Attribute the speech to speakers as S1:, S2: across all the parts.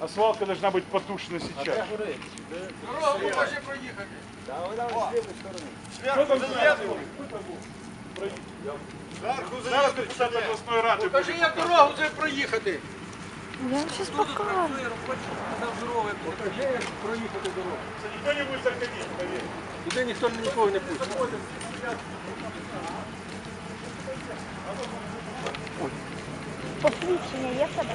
S1: А свалка должна быть потушена сейчас.
S2: Дорогу може проїхати.
S1: Що там зверху? Зараз депутат обласної ради.
S2: Кажи, як дорогу це проїхати.
S3: Я вам сейчас покажу.
S2: Покажи, як проїхати дорогу.
S1: Ніхто не буде заходити, поверь.
S2: Туди ніхто нікого не пустить.
S3: Посвідчення є в тебе?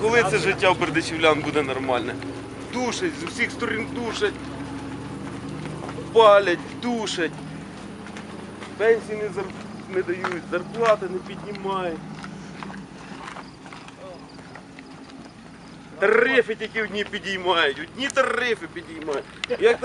S1: Коли
S4: це життя в бердичівлян буде нормальне? Душать, з усіх сторін душать, палять, душать. Пенсії не, зар... не дають, зарплати не піднімають. Тарифи тільки одні підіймають, одні тарифи підіймають. Як